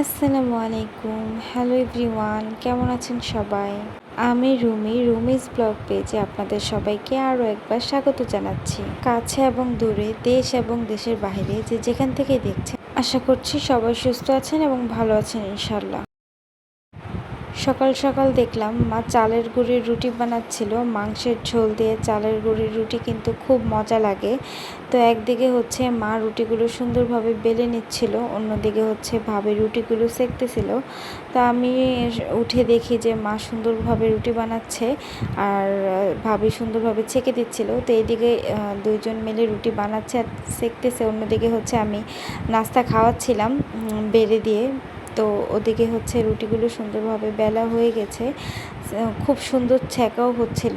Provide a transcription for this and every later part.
আসসালামু আলাইকুম। Hello everyone কেমন আছেন সবাই? আমি রুমি, রুমিজ ব্লগ পেজে আপনাদের সবাইকে আরও একবার স্বাগত জানাচ্ছি। কাছে এবং দূরে, দেশ এবং দেশের বাইরে যে যেখান থেকে দেখছেন, আশা করছি সবাই সুস্থ আছেন এবং ভালো আছেন ইনশাল্লাহ সকাল সকাল দেখলাম, মা চালের গুঁড়ির রুটি বানাচ্ছিল, মাংসের ঝোল দিয়ে চালের গুঁড়ির রুটি কিন্তু খুব মজা লাগে। তো একদিকে হচ্ছে মা রুটিগুলো সুন্দরভাবে বেলে নিচ্ছিল, অন্যদিকে হচ্ছে ভাবে রুটিগুলো সেকতেছিল। তা আমি উঠে দেখি যে মা সুন্দরভাবে রুটি বানাচ্ছে আর ভাবি সুন্দরভাবে ছেঁকে দিচ্ছিল। তো এইদিকে দুইজন মিলে রুটি বানাচ্ছে আর সেকতেছে, অন্যদিকে হচ্ছে আমি নাস্তা খাওয়াচ্ছিলাম বেড়ে দিয়ে। তো ওদিকে হচ্ছে রুটিগুলো সুন্দরভাবে বেলা হয়ে গেছে খুব সুন্দর ছ্যাঁকাও হচ্ছিল।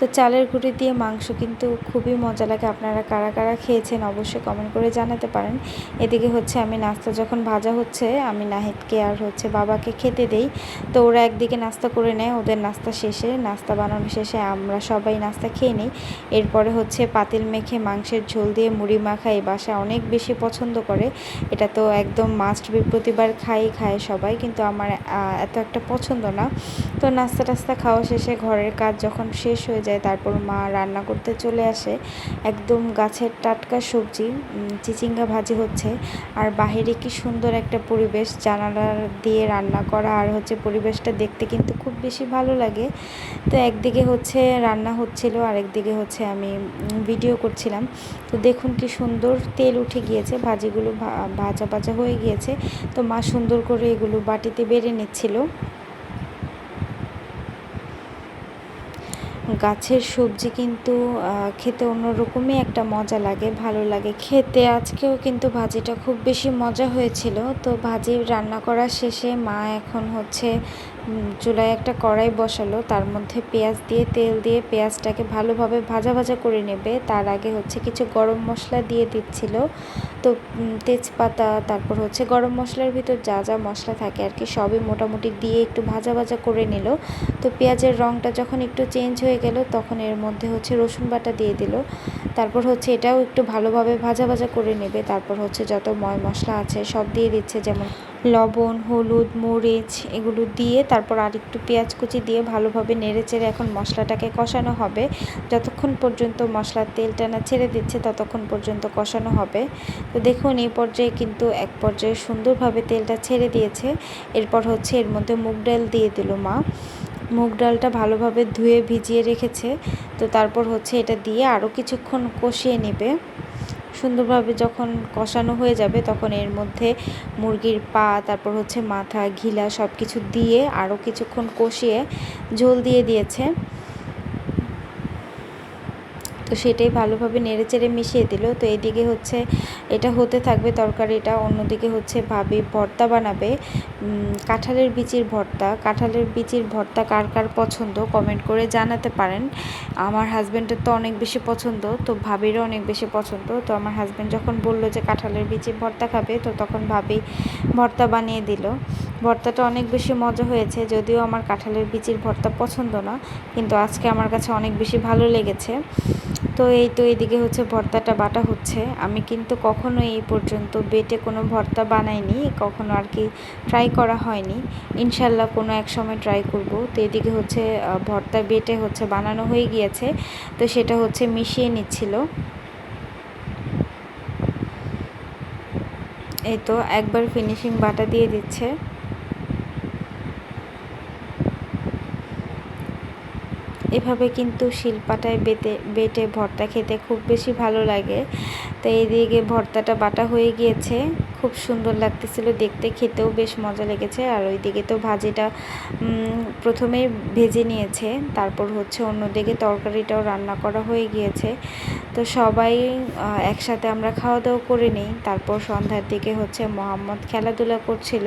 তো চালের গুঁড়ি দিয়ে মাংস কিন্তু খুবই মজা লাগে। আপনারা কারা কারা খেয়েছেন অবশ্যই কমেন্ট করে জানাতে পারেন। এদিকে হচ্ছে আমি নাস্তা যখন ভাজা হচ্ছে, আমি নাহিদকে আর হচ্ছে বাবাকে খেতে দেই। তো ওরা একদিকে নাস্তা করে নেয়, ওদের নাস্তা শেষে, নাস্তা বানানো শেষে আমরা সবাই নাস্তা খেয়ে নিই। এরপরে হচ্ছে পাতিল মেখে মাংসের ঝোল দিয়ে মুড়ি মাখা এই বাসা অনেক বেশি পছন্দ করে। এটা তো একদম মাস্ট বি প্রতিবার খাই, খায় সবাই, কিন্তু আমার এত একটা পছন্দ না। তো নাস্তা টাস্তা খাওয়া শেষে ঘরের কাজ যখন শেষ হয়ে যায় যায়, তারপর মা রান্না করতে চলে আসে। একদম গাছের টাটকা সবজি চিচিঙ্গা ভাজি হচ্ছে। আর বাহিরে কি সুন্দর একটা পরিবেশ, জানালা দিয়ে রান্না করা আর হচ্ছে পরিবেশটা দেখতে কিন্তু খুব বেশি ভালো লাগে। তো একদিকে হচ্ছে রান্না হচ্ছিল, আরেকদিকে হচ্ছে আমি ভিডিও করছিলাম। তো দেখুন কি সুন্দর তেল উঠে গিয়েছে, ভাজিগুলো ভাজা ভাজা হয়ে গিয়েছে। তো মা সুন্দর করে এগুলো বাটিতে বেড়ে নিচ্ছিল। গাছের সবজি কিন্তু খেতে অন্যরকমই একটা মজা লাগে, ভালো লাগে। খেতে আজকেও কিন্তু ভাজিটা খুব বেশি মজা হয়েছিল। তো ভাজি রান্না করা শেষে মা এখন হচ্ছে চুলায় একটা কড়াই বসালো, তার মধ্যে পেঁয়াজ দিয়ে, তেল দিয়ে পেঁয়াজটাকে ভালোভাবে ভাজা ভাজা করে নেবে। তার আগে হচ্ছে কিছু গরম মশলা দিয়ে দিচ্ছিল। তো তেজপাতা, তারপর হচ্ছে গরম মশলার ভিতর যা যা মশলা থাকে আর কি, সবই মোটামুটি দিয়ে একটু ভাজা ভাজা করে নিল। তো পেঁয়াজের রঙটা যখন একটু চেঞ্জ হয়ে গেল, তখন এর মধ্যে হচ্ছে রসুন বাটা দিয়ে দিল। তারপর হচ্ছে এটাও একটু ভালোভাবে ভাজা ভাজা করে নেবে। তারপর হচ্ছে যত ময় মশলা আছে সব দিয়ে দিচ্ছে, যেমন লবণ, হলুদ, মরিচ এগুলো দিয়ে তারপর আর একটু পেঁয়াজ কুচি দিয়ে ভালোভাবে নেড়ে চেড়ে এখন মশলাটাকে কষানো হবে। যতক্ষণ পর্যন্ত মশলার তেলটা না ছেড়ে দিচ্ছে ততক্ষণ পর্যন্ত কষানো হবে। তো দেখুন, এই পর্যায়ে কিন্তু এক পর্যায়ে সুন্দরভাবে তেলটা ছেড়ে দিয়েছে। এরপর হচ্ছে এর মধ্যে মুগ ডাল দিয়ে দিল মা। মুগ ডালটা ভালোভাবে ধুয়ে ভিজিয়ে রেখেছে। তো তারপর হচ্ছে এটা দিয়ে আরও কিছুক্ষণ কষিয়ে নেবে। সুন্দরভাবে যখন কষানো হয়ে যাবে তখন এর মধ্যে মুরগির পা, তারপর হচ্ছে মাথা, ঘিলা সব কিছু দিয়ে আরও কিছুক্ষণ কষিয়ে ঝোল দিয়ে দিয়েছে। তো সেটাই ভালোভাবে নেড়ে চেড়ে মিশিয়ে দিল। তো এদিকে হচ্ছে এটা হতে থাকবে তরকারিটা অন্যদিকে হচ্ছে ভাবি ভর্তা বানাবে। কাঁঠালের বিচির ভর্তা। কাঁঠালের বিচির ভর্তা কার কার পছন্দ কমেন্ট করে জানাতে পারেন। আমার হাজব্যান্ডের তো অনেক বেশি পছন্দ, তো ভাবিরও অনেক বেশি পছন্দ। তো আমার হাজব্যান্ড যখন বলল যে কাঁঠালের বিচির ভর্তা খাবে, তো তখন ভাবি ভর্তা বানিয়ে দিল। ভর্তাটা অনেক বেশি মজা হয়েছে, যদিও আমার কাঁঠালের বিচির ভর্তা পছন্দ না, কিন্তু আজকে আমার কাছে অনেক বেশি ভালো লেগেছে। তো এই তো এদিকে হচ্ছে ভর্তাটা বাটা হচ্ছে। আমি কিন্তু কখনো এই পর্যন্ত বেটে কোনো ভর্তা বানাইনি, কখনো আর কি ট্রাই করা হয়নি। ইনশাল্লাহ কোনো এক সময় ট্রাই করব। তো এদিকে হচ্ছে ভর্তা বেটে হচ্ছে বানানো হয়ে গিয়েছে। তো সেটা হচ্ছে মিশিয়ে নিচ্ছিল। এই তো একবার ফিনিশিং বাটা দিয়ে দিচ্ছে। এভাবে কিন্তু শিলপাটায় বেটে বেটে ভর্তা খেতে খুব বেশি ভালো লাগে। তো এইদিকে ভর্তাটা বাটা হয়ে গিয়েছে। খুব সুন্দর লাগতেছিল দেখতে, খেতেও বেশ মজা লেগেছে। আর ওইদিকে তো ভাজিটা প্রথমেই ভেজে নিয়েছে, তারপর হচ্ছে অন্যদিকে তরকারিটাও রান্না করা হয়ে গিয়েছে। তো সবাই একসাথে আমরা খাওয়া দাওয়া করে নিই। তারপর সন্ধ্যার দিকে হচ্ছে মোহাম্মদ খেলাধুলা করছিল।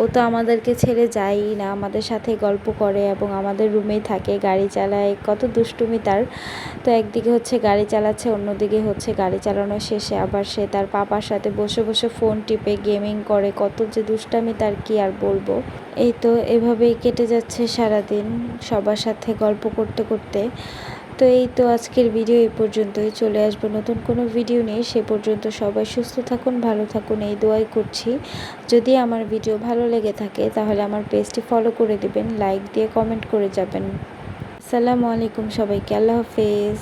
ও তো আমাদেরকে ছেড়ে যায়ই না, আমাদের সাথে গল্প করে এবং আমাদের রুমেই থাকে, গাড়ি চালায়। কত দুষ্টুমি তার। তো একদিকে হচ্ছে গাড়ি চালাচ্ছে, অন্যদিকে হচ্ছে গাড়ি চালানো শেষে আবার সে তার পাপার সাথে বসে বসে ফোন টিপে গেমিং করে, কত যে দুষ্টামি তার কি আর বলব। এই তো এভাবেই কেটে যাচ্ছে সারাদিন সবার সাথে গল্প করতে করতে। তো এই তো আজকের ভিডিও এই পর্যন্তই। চলে আসব নতুন কোনো ভিডিও নিয়ে। সে পর্যন্ত সবাই সুস্থ থাকুন, ভালো থাকুন, এই দোয়াই করছি। যদি আমার ভিডিও ভালো লেগে থাকে, তাহলে আমার পেজটি ফলো করে দিবেন লাইক দিয়ে কমেন্ট করে যাবেন। আসসালামু আলাইকুম সবাইকে, আল্লাহ হাফেজ।